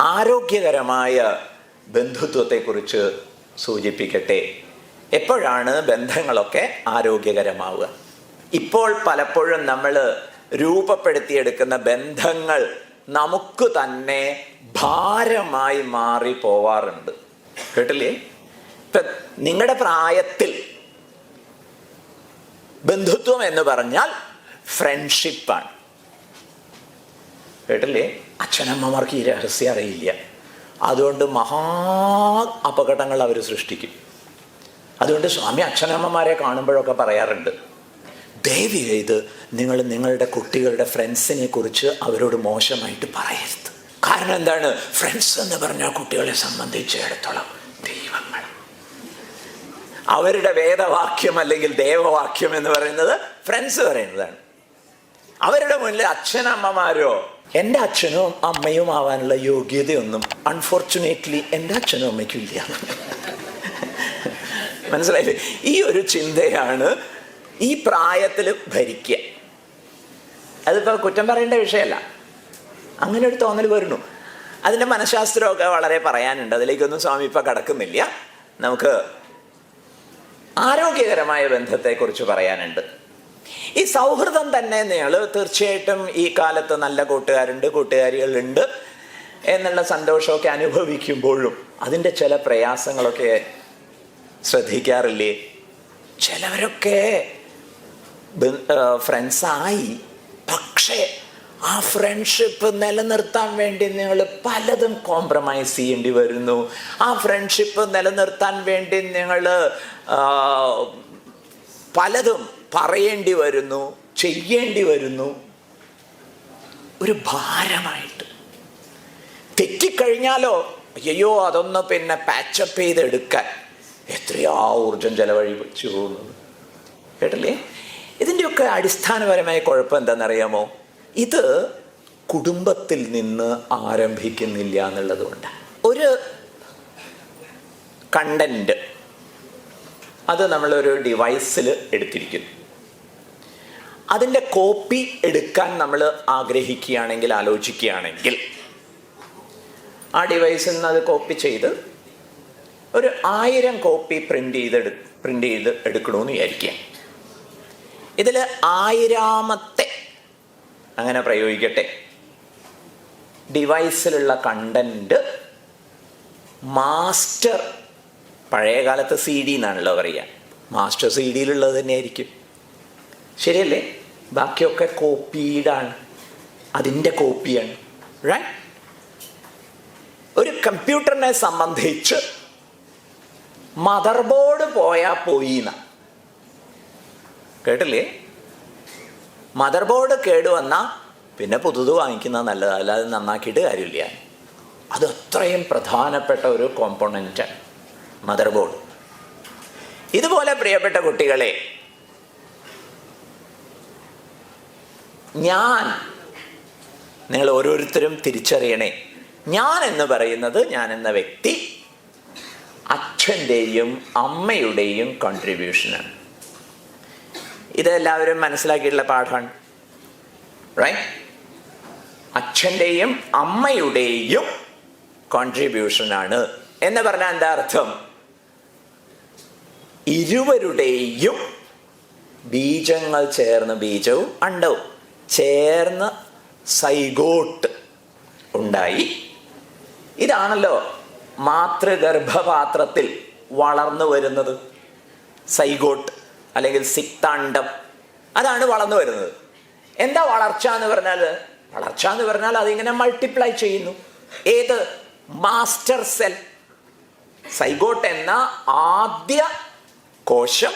ആരോഗ്യകരമായ ബന്ധുത്വത്തെക്കുറിച്ച് സൂചിപ്പിക്കട്ടെ. എപ്പോഴാണ് ബന്ധങ്ങളൊക്കെ ആരോഗ്യകരമാവുക? ഇപ്പോൾ പലപ്പോഴും നമ്മൾ രൂപപ്പെടുത്തിയെടുക്കുന്ന ബന്ധങ്ങൾ നമുക്ക് തന്നെ ഭാരമായി മാറി പോവാറുണ്ട്. കേട്ടില്ലേ? ഇപ്പൊ നിങ്ങളുടെ പ്രായത്തിൽ ബന്ധുത്വം എന്ന് പറഞ്ഞാൽ ഫ്രണ്ട്ഷിപ്പാണ് കേട്ടില്ലേ? അച്ഛനമ്മമാർക്ക് ഈ രഹസ്യം അറിയില്ല. അതുകൊണ്ട് മഹാ അപകടങ്ങൾ അവർ സൃഷ്ടിക്കും. അതുകൊണ്ട് സ്വാമി അച്ഛനമ്മമാരെ കാണുമ്പോഴൊക്കെ പറയാറുണ്ട് ദയവ് ചെയ്ത് നിങ്ങൾ നിങ്ങളുടെ കുട്ടികളുടെ ഫ്രണ്ട്സിനെ കുറിച്ച് അവരോട് മോശമായിട്ട് പറയരുത്. കാരണം എന്താണ്? ഫ്രണ്ട്സ് എന്ന് പറഞ്ഞാൽ കുട്ടികളെ സംബന്ധിച്ചിടത്തോളം ദൈവങ്ങൾ. അവരുടെ വേദവാക്യം അല്ലെങ്കിൽ ദേവവാക്യം എന്ന് പറയുന്നത് ഫ്രണ്ട്സ് പറയുന്നതാണ്. അവരുടെ മുന്നിൽ അച്ഛനമ്മമാരോ എന്റെ അച്ഛനും അമ്മയും ആവാനുള്ള യോഗ്യതയൊന്നും അൺഫോർച്ചുനേറ്റ്ലി എന്റെ അച്ഛനും അമ്മയ്ക്കും ഇല്ല. മനസ്സിലായില്ലേ? ഈ ഒരു ചിന്തയാണ് ഈ പ്രായത്തിൽ ഭരിക്കുക. അതിപ്പോൾ കുറ്റം പറയേണ്ട വിഷയമല്ല. അങ്ങനെ ഒരു തോന്നൽ വരുന്നു. അതിന്റെ മനഃശാസ്ത്രമൊക്കെ വളരെ പറയാനുണ്ട്. അതിലേക്കൊന്നും സ്വാമി ഇപ്പം കടക്കുന്നില്ല. നമുക്ക് ആരോഗ്യകരമായ ബന്ധത്തെക്കുറിച്ച് പറയാനുണ്ട്. ഈ സൗഹൃദം തന്നെ നിങ്ങൾ തീർച്ചയായിട്ടും ഈ കാലത്ത് നല്ല കൂട്ടുകാരുണ്ട് കൂട്ടുകാരികളുണ്ട് എന്നുള്ള സന്തോഷമൊക്കെ അനുഭവിക്കുമ്പോഴും അതിന്റെ ചില പ്രയാസങ്ങളൊക്കെ ശ്രദ്ധിക്കാറില്ലേ? ചിലവരൊക്കെ ഫ്രണ്ട്സായി. പക്ഷേ ആ ഫ്രണ്ട്ഷിപ്പ് നിലനിർത്താൻ വേണ്ടി നിങ്ങൾ പലതും കോംപ്രമൈസ് ചെയ്യേണ്ടി വരുന്നു. ആ ഫ്രണ്ട്ഷിപ്പ് നിലനിർത്താൻ വേണ്ടി നിങ്ങൾ പലതും പറയേണ്ടി വരുന്നു ചെയ്യേണ്ടി വരുന്നു. ഒരു ഭാരമായിട്ട്. തെറ്റിക്കഴിഞ്ഞാലോ അയ്യോ അതൊന്ന് പിന്നെ പാച്ചപ്പ് ചെയ്തെടുക്കാൻ. എത്രയാ ഊർജം ചെലവഴിച്ചു പോകുന്നത്. കേട്ടില്ലേ? ഇതിന്റെയൊക്കെ അടിസ്ഥാനപരമായ കുഴപ്പം എന്താണെന്നറിയാമോ? ഇത് കുടുംബത്തിൽ നിന്ന് ആരംഭിക്കുന്നില്ല എന്നുള്ളത് കൊണ്ട് ഒരു കണ്ടന്റ് അത് നമ്മളൊരു ഡിവൈസിൽ എടുത്തിരിക്കുന്നു. അതിന്റെ കോപ്പി എടുക്കാൻ നമ്മൾ ആഗ്രഹിക്കുകയാണെങ്കിൽ ആലോചിക്കുകയാണെങ്കിൽ ആ ഡിവൈസിൽ നിന്ന് അത് കോപ്പി ചെയ്ത് ഒരു ആയിരം കോപ്പി പ്രിന്റ് ചെയ്ത് പ്രിന്റ് ചെയ്ത് എടുക്കണമെന്ന് വിചാരിക്കുക. ഇതിൽ ആയിരാമത്തെ അങ്ങനെ പ്രയോഗിക്കട്ടെ. ഡിവൈസിലുള്ള കണ്ടന്റ് മാസ്റ്റർ പഴയ കാലത്ത് സി ഡി എന്നാണല്ലോ പറയുക. മാസ്റ്റർ സി ഡിയിലുള്ളത് തന്നെയായിരിക്കും. ശരിയല്ലേ? ബാക്കിയൊക്കെ കോപ്പീഡാണ് അതിന്റെ കോപ്പിയാണ്. റൈറ്റ് ഒരു കമ്പ്യൂട്ടറിനെ സംബന്ധിച്ച് മദർ ബോർഡ് പോയാൽ പോയി കേട്ടില്ലേ? മദർ ബോർഡ് കേടുവന്നാൽ പിന്നെ പുതുത് വാങ്ങിക്കുന്ന നല്ലത്. അല്ലാതെ നന്നാക്കിയിട്ട് കാര്യമില്ല. അത് അത്രയും പ്രധാനപ്പെട്ട ഒരു കോമ്പോണന്റാണ് മദർ ബോർഡ് ഇതുപോലെ പ്രിയപ്പെട്ട കുട്ടികളെ ഞാൻ നിങ്ങൾ ഓരോരുത്തരും തിരിച്ചറിയണേ. ഞാൻ എന്ന് പറയുന്നത് ഞാൻ എന്ന വ്യക്തി അച്ഛന്റെയും അമ്മയുടെയും കോൺട്രിബ്യൂഷനാണ് ഇത് എല്ലാവരും മനസ്സിലാക്കിയിട്ടുള്ള പാഠമാണ്. റൈറ്റ് അച്ഛന്റെയും അമ്മയുടെയും കോൺട്രിബ്യൂഷനാണ് എന്ന് പറഞ്ഞാൽ എന്താ അർത്ഥം? ഇരുവരുടെയും ബീജങ്ങൾ ചേർന്ന് ബീജവും അണ്ടവും. ചേർന്ന് സൈഗോട്ട് ഉണ്ടായി. ഇതാണല്ലോ മാതൃഗർഭപാത്രത്തിൽ വളർന്നു വരുന്നത്. സൈഗോട്ട് അല്ലെങ്കിൽ സിക്താണ്ഡം അതാണ് വളർന്നു വരുന്നത്. എന്താ വളർച്ച എന്ന് പറഞ്ഞാൽ? വളർച്ച എന്ന് പറഞ്ഞാൽ അതിങ്ങനെ മൾട്ടിപ്ലൈ ചെയ്യുന്നു. ഏത്? Master cell. സൈഗോട്ട് എന്ന ആദ്യ കോശം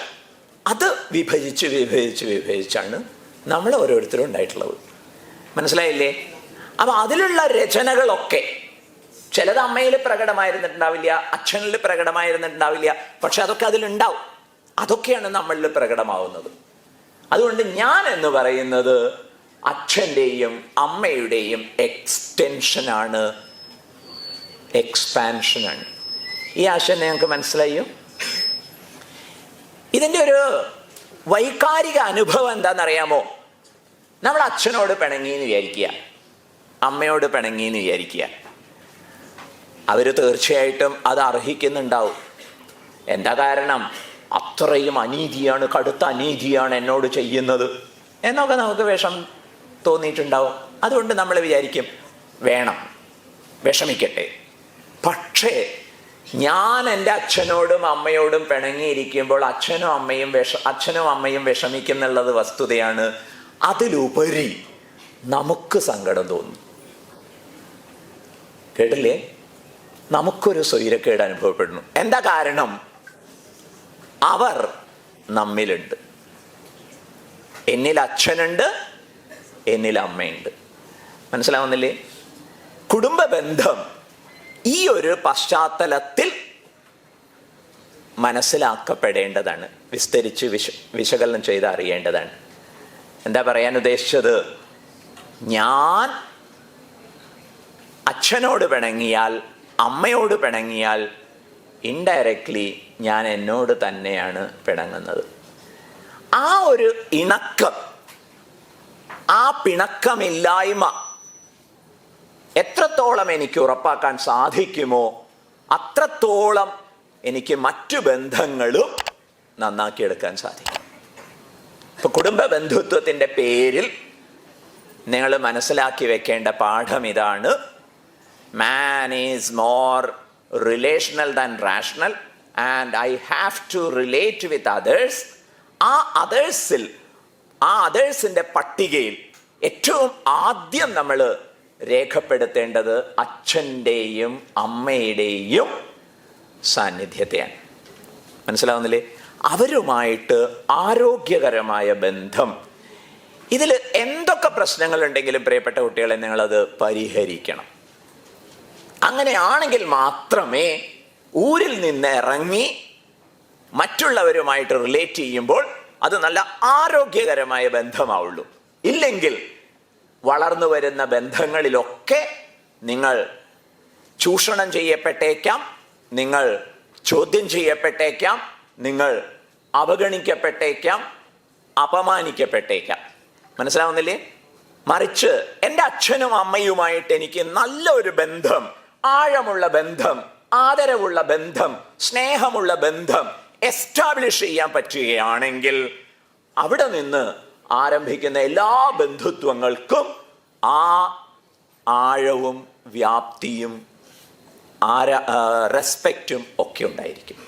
അത് വിഭജിച്ച് വിഭജിച്ച് വിഭജിച്ചാണ് നമ്മൾ ഓരോരുത്തരും ഉണ്ടായിട്ടുള്ളത്. മനസ്സിലായില്ലേ? അപ്പം അതിലുള്ള രചനകളൊക്കെ ചിലത് അമ്മയിൽ പ്രകടമായിരുന്നിട്ടുണ്ടാവില്ല അച്ഛനിൽ പ്രകടമായിരുന്നിട്ടുണ്ടാവില്ല പക്ഷെ അതൊക്കെ അതിലുണ്ടാവും. അതൊക്കെയാണ് നമ്മളിൽ പ്രകടമാവുന്നത്. അതുകൊണ്ട് ഞാൻ എന്ന് പറയുന്നത് അച്ഛന്റെയും അമ്മയുടെയും എക്സ്റ്റെൻഷനാണ് എക്സ്പാൻഷനാണ് ഈ ആശയം നിങ്ങൾക്ക് മനസ്സിലായോ? ഇതിന്റെ ഒരു വൈകാരിക അനുഭവം എന്താണെന്നറിയാമോ? നമ്മൾ അച്ഛനോട് പിണങ്ങി എന്ന് വിചാരിക്കുക. അമ്മയോട് പിണങ്ങി എന്ന് വിചാരിക്കുക. അവർ തീർച്ചയായിട്ടും അത് അർഹിക്കുന്നുണ്ടാവും. എന്താ കാരണം? അത്രയും അനീതിയാണ് കടുത്ത അനീതിയാണ് എന്നോട് ചെയ്യുന്നത്. എന്നൊക്കെ നമുക്ക് വിഷം തോന്നിയിട്ടുണ്ടാവും. അതുകൊണ്ട് നമ്മൾ വിചാരിക്കും വേണം വിഷമിക്കട്ടെ. പക്ഷേ ഞാൻ എന്റെ അച്ഛനോടും അമ്മയോടും പിണങ്ങിയിരിക്കുമ്പോൾ അച്ഛനും അമ്മയും വിഷ അച്ഛനും അമ്മയും വിഷമിക്കുന്നുള്ളത് വസ്തുതയാണ്. അതിലുപരി നമുക്ക് സങ്കടം തോന്നും. കേട്ടില്ലേ? നമുക്കൊരു സ്വൈരക്കേട് അനുഭവപ്പെടുന്നു. എന്താ കാരണം? അവർ നമ്മിലുണ്ട്. എന്നിൽ അച്ഛനുണ്ട് എന്നിൽ അമ്മയുണ്ട്. മനസ്സിലാവുന്നില്ലേ? കുടുംബ ബന്ധം ഈ ഒരു പശ്ചാത്തലത്തിൽ മനസ്സിലാക്കപ്പെടേണ്ടതാണ് വിസ്തരിച്ച് വിശ വിശകലനം ചെയ്ത് അറിയേണ്ടതാണ്. എന്താ പറയാൻ ഉദ്ദേശിച്ചത്? ഞാൻ അച്ഛനോട് പിണങ്ങിയാൽ അമ്മയോട് പിണങ്ങിയാൽ ഇൻഡയറക്ട്ലി ഞാൻ എന്നോട് തന്നെയാണ് പിണങ്ങുന്നത്. ആ ഒരു ഇണക്കം ആ പിണക്കമില്ലായ്മ എത്രത്തോളം എനിക്ക് ഉറപ്പാക്കാൻ സാധിക്കുമോ അത്രത്തോളം എനിക്ക് മറ്റു ബന്ധങ്ങളും നന്നാക്കിയെടുക്കാൻ സാധിക്കും. ഇപ്പൊ കുടുംബ ബന്ധുത്വത്തിന്റെ പേരിൽ നിങ്ങൾ മനസ്സിലാക്കി വെക്കേണ്ട പാഠം ഇതാണ്. Man is more relational than rational and I have to relate with others ആ അതേഴ്സിൽ ആ അതേഴ്സിന്റെ പട്ടികയിൽ ഏറ്റവും ആദ്യം നമ്മൾ രേഖപ്പെടുത്തേണ്ടത് അച്ഛന്റെയും അമ്മയുടെയും സാന്നിധ്യത്തെയാണ്. മനസ്സിലാവുന്നില്ലേ? അവരുമായിട്ട് ആരോഗ്യകരമായ ബന്ധം. ഇതിൽ എന്തൊക്കെ പ്രശ്നങ്ങൾ ഉണ്ടെങ്കിലും പ്രിയപ്പെട്ട കുട്ടികളെ നിങ്ങളത് പരിഹരിക്കണം. അങ്ങനെയാണെങ്കിൽ മാത്രമേ ഊരിൽ നിന്ന് ഇറങ്ങി മറ്റുള്ളവരുമായിട്ട് റിലേറ്റ് ചെയ്യുമ്പോൾ അത് നല്ല ആരോഗ്യകരമായ ബന്ധമാവുള്ളൂ. ഇല്ലെങ്കിൽ വളർന്നു വരുന്ന ബന്ധങ്ങളിലൊക്കെ നിങ്ങൾ ചൂഷണം ചെയ്യപ്പെട്ടേക്കാം നിങ്ങൾ ചോദ്യം ചെയ്യപ്പെട്ടേക്കാം നിങ്ങൾ അവഗണിക്കപ്പെട്ടേക്കാം അപമാനിക്കപ്പെട്ടേക്കാം. മനസ്സിലാവുന്നില്ലേ? മറിച്ച് എന്റെ അച്ഛനും അമ്മയുമായിട്ട് എനിക്ക് നല്ലൊരു ബന്ധം ആഴമുള്ള ബന്ധം ആദരവുള്ള ബന്ധം സ്നേഹമുള്ള ബന്ധം എസ്റ്റാബ്ലിഷ് ചെയ്യാൻ പറ്റുകയാണെങ്കിൽ അവിടെ നിന്ന് ആരംഭിക്കുന്ന എല്ലാ ബന്ധുത്വങ്ങൾക്കും ആ ആഴവും വ്യാപ്തിയും ആര റെസ്പെക്റ്റും ഒക്കെ ഉണ്ടായിരിക്കും.